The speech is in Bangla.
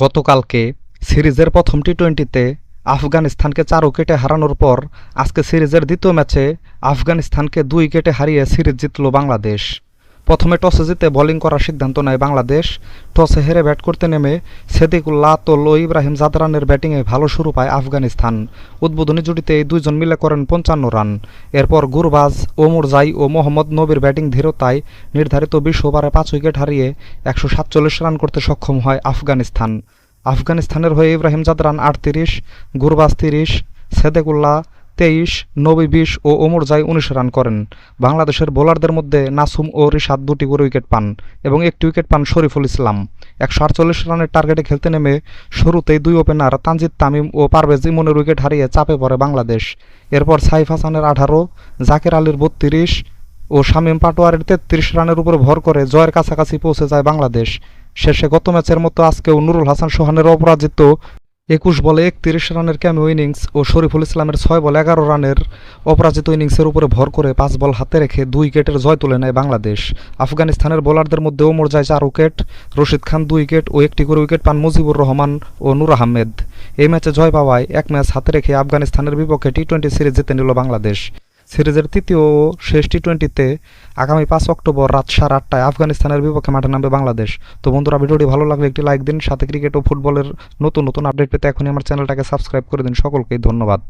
গতকালকে সিরিজের প্রথম টি টোয়েন্টিতে আফগানিস্তানকে চার উইকেটে হারানোর পর আজকে সিরিজের দ্বিতীয় ম্যাচে আফগানিস্তানকে দুই উইকেটে হারিয়ে সিরিজ জিতল বাংলাদেশ। প্রথমে টসে জিতে বোলিং করার সিদ্ধান্ত নেয় বাংলাদেশ। টসে হেরে ব্যাট করতে নেমে সেদিকুল্লাহ তোল ও ইব্রাহিম জাদরানের ব্যাটিংয়ে ভালো শুরু পায় আফগানিস্তান। উদ্বোধনী জুটিতে এই দুইজন মিলে করেন পঞ্চান্ন রান। এরপর গুরবাজ, ওমর জাই ও মোহাম্মদ নবীর ব্যাটিং ধীরতায় নির্ধারিত বিশ ওভারে পাঁচ উইকেট হারিয়ে একশো সাতচল্লিশ রান করতে সক্ষম হয় আফগানিস্তান। আফগানিস্তানের হয়ে ইব্রাহিম জাদরান আটত্রিশ, গুরবাজ তিরিশ সেদেকুল্লাহ তেইশ, নবী বিশ ও ওমর জাই উনিশ রান করেন। বাংলাদেশের বোলারদের মধ্যে নাসুম ও রিশাদ দুটি করে উইকেট পান এবং একটি উইকেট পান শরীফুল ইসলাম। একশো আটচল্লিশ রানের টার্গেটে খেলতে নেমে শুরুতেই দুই ওপেনার তানজিদ তামিম ও পারভেজ ইমনের উইকেট হারিয়ে চাপে পড়ে বাংলাদেশ। এরপর সাইফ হাসানের আঠারো, জাকের আলীর বত্রিশ ও শামীম পাটোয়ারের তেত্রিশ রানের উপর ভর করে জয়ের কাছাকাছি পৌঁছে যায় বাংলাদেশ। শেষে গত ম্যাচের মতো আজকেও নুরুল হাসান সোহানের অপরাজিত একুশ বলে একত্রিশ রানের ক্যামিও ইনিংস ও শরীফুল ইসলামের ছয় বল এগারো রানের অপরাজিত ইনিংসের উপরে ভর করে পাঁচ বল হাতে রেখে দুই উইকেটের জয় তুলে নেয় বাংলাদেশ। আফগানিস্তানের বোলারদের মধ্যে ওমর যায় চার উইকেট, রশিদ খান দুই উইকেট ও একটি করে উইকেট পান মুজিবুর রহমান ও নূর আহমেদ। এই ম্যাচে জয় পাওয়ায় এক ম্যাচ হাতে রেখে আফগানিস্তানের বিপক্ষে টি টোয়েন্টি সিরিজ জিতে নিল বাংলাদেশ। সিরিজের তৃতীয় ও শেষ টি টোয়েন্টিতে আগামী পাঁচ অক্টোবর রাত সাড়ে আটটায় আফগানিস্তানের বিপক্ষে মাঠে নামবে বাংলাদেশ। তো বন্ধুরা, ভিডিওটি ভালো লাগলে একটি লাইক দিন, সাথে ক্রিকেট ও ফুটবলের নতুন নতুন আপডেট পেতে এখনই আমার চ্যানেলটাকে সাবস্ক্রাইব করে দিন। সকলকেই ধন্যবাদ।